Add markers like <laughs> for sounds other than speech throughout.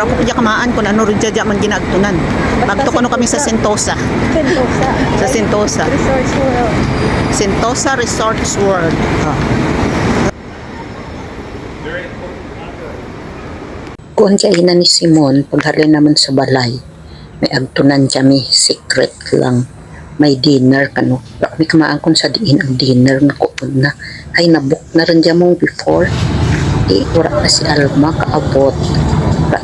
Pero ako pudya kamaan kung ano rin dyan man ginagtunan. Bagto ko no kami sa Sentosa. Sentosa. Sa Sentosa. Resorts World. Sentosa Resorts World. Ah. Kung kainan ni Simon, paghari naman sa balay, may agtunan kami, secret lang. May dinner kano. Kami kamaangkon sa diin ang dinner na kuon na. Ay, nabook na rin dyan mong before. Eh, wala na si Alma kaabot.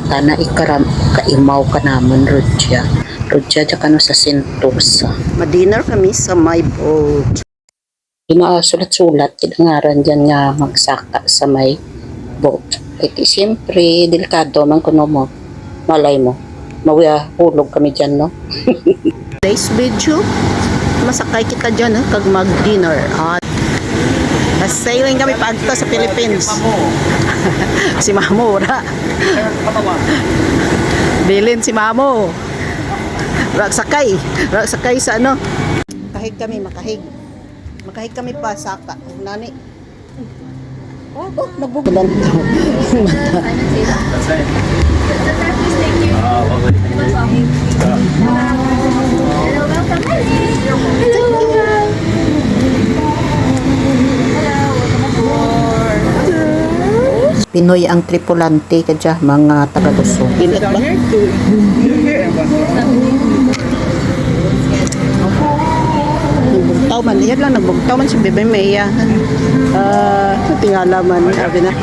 Rata na ikaram, kaimaw ka naman, Rodja. Rodja, dyan kano sa Sentosa. Ma-dinner kami sa my boat. Ginasulat-sulat, kinangaran dyan nga magsaka sa may boat. Iti siyempre, delikado man kuno mo. Malay mo. Mawiya, hulog kami dyan, no? <laughs> Today's video, masakay kita dyan, eh, kag mag-dinner. At sailing kami paagto sa Philippines. <laughs> si Mamo, ra. Bilin si Mamo. Ra sakay. Ra sakay sa ano. Makahig kami, makahig. Makahig kami pa saka. Nani. Oh, oh nagbubulan to. Pinoy ang tripulante kadya mga taga Luzon. Init ba? Nagbugtaw man. Yan lang, nagbugtaw man si Bebe Maya. Ah, tingala man. Sabi na.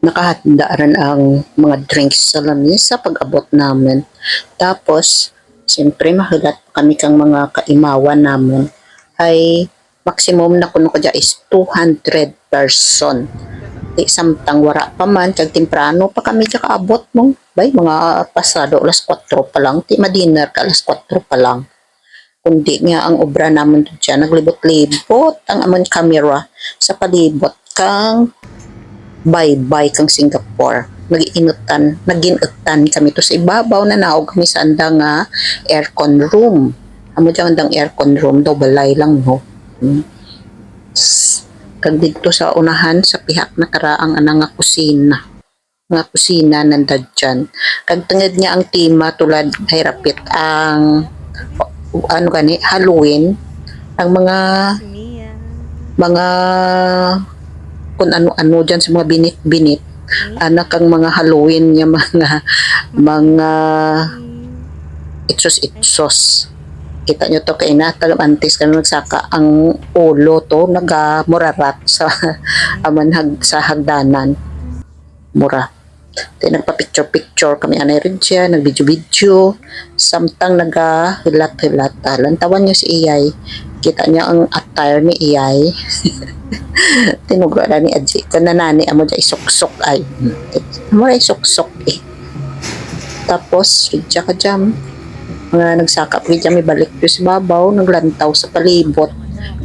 Nakahanda rin ang mga drinks sa lamesa pag-abot namin. Tapos, siyempre mahilat kami kang mga kaimawan namin ay maximum na kuno kadya is 200 person. Di samtang wara pa man, kag temprano pa kami kaya kaabot mong, bay, mga pasado, alas 4 pa lang, di ma-dinner ka, alas 4 pa lang. Kundi nga ang obra naman dyan, naglibot-libot ang amon camera sa palibot kang bye-bye kang Singapore. Nagiinutan, naginutan kami to sa ibabaw na naog kami sa andang nga aircon room. Amo dyan andang aircon room, daw balay lang no. Hmm. Kag dito sa unahan sa pihak na karaang anang nga kusina. Nga kusina nandad dyan. Kag tungod niya ang tema tulad ay rapit ang ano gani Halloween ang mga mga kung ano-ano dyan sa mga binit-binit anak ang mga Halloween niya <laughs> mga mga itsos-itsos kita nyo to kay natag antes ka nagsaka ang ulo to nagamurarat sa <laughs> amanhag sa hagdanan mura Tay nagpa-picture-picture kami anay rin siya, nag-video-video, samtang nagahilat-hilat. Lantawan niyo si Iyay. Kita niya ang attire ni Iyay. <laughs> <laughs> tinugara ni Adji. Ko na nani amo dyan isuksok ay. Amo ay suksok eh. Tapos ridya ka dyan. Mga nagsakap rin dyan may balik ko sa babaw. Naglantaw sa palibot.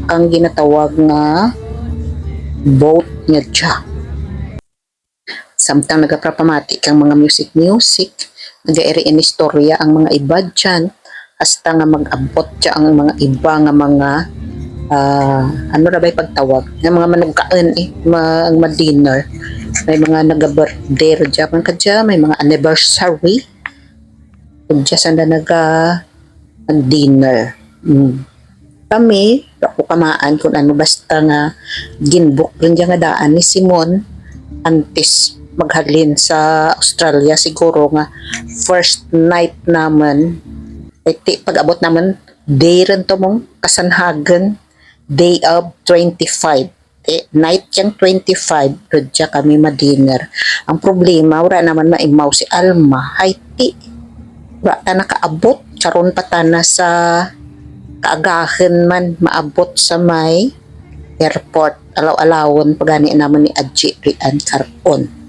Ang ginatawag nga boat nga dya samtang nagaprapamati kang mga music music. Nagairi in istorya ang mga iba dyan. Hasta nga mag-abot dyan ang mga iba nga mga ah ano ra ba'y pagtawag? Ng mga manugkaan eh. Mga, ang mga dinner. May mga naga-birthday ro dyan. Man kadya may mga anniversary. Kadya sa na naga ang dinner. Mm. kami ako kamaan kung ano basta nga ginbook rin dyan nga daan ni Simon. Antes maghalin sa Australia. Siguro nga first night naman. Ay ti, pag-abot naman day rin to mong kasanhagan day of 25 eh, night yung 25 rodya kami ma-dinner. Ang problema wala naman maimaw si Alma. Hay ti wala ta nakaabot. Karon pa ta na sa kaagahan man maabot sa may airport. Alaw-alawon pagani naman ni Adji Rian Carpon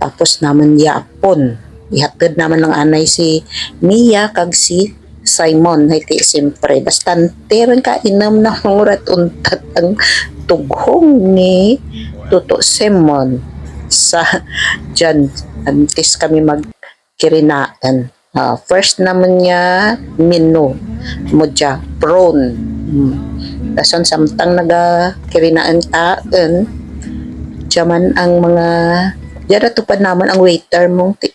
tapos naman yapon. Ihatid naman ng anay si Mia kag si Simon hay ti siyempre bastante rin ka inam na murat untat ang tughong ni Tuto Simon sa dyan antes kami magkirinaan Ah, first naman niya menu mo dya prawn Hmm. Dason samtang naga kirinaan taen, jaman ang mga Diyara tupad naman ang waiter mong ti,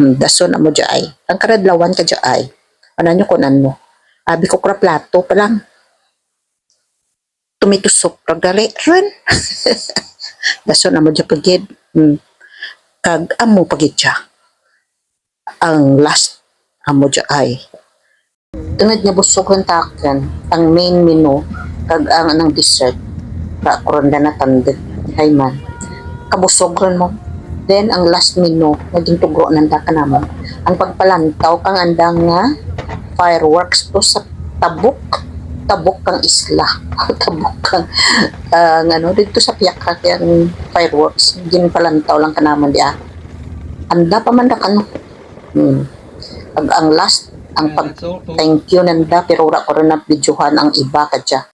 hmm, dason amo ay. Ang karadlawan ka ay. Ano nyo kunan mo? Abi ko kra plato pa lang. Tumitusok pragali rin. <laughs> dason amo dya pagid. Hmm. Kag amo pagid siya. Ang last amo dya ay. Tungod niya busog ang takyan, ang main menu, kag ang anang dessert, ra karon na natandig. Hay man. Kabusog ron mo. Then, ang last menu, naging tugro ng ka naman. Ang pagpalantaw kang andang nga fireworks to sa tabok. Tabok kang isla. <laughs> tabok kang, ang ano, dito sa piyaka yung fireworks. Ginpalantaw lang ka naman di ah. Anda pa man da ka no. Hmm. Pag ang last, ang pag thank you nanda pero ura ko rin na videohan ang iba ka dya.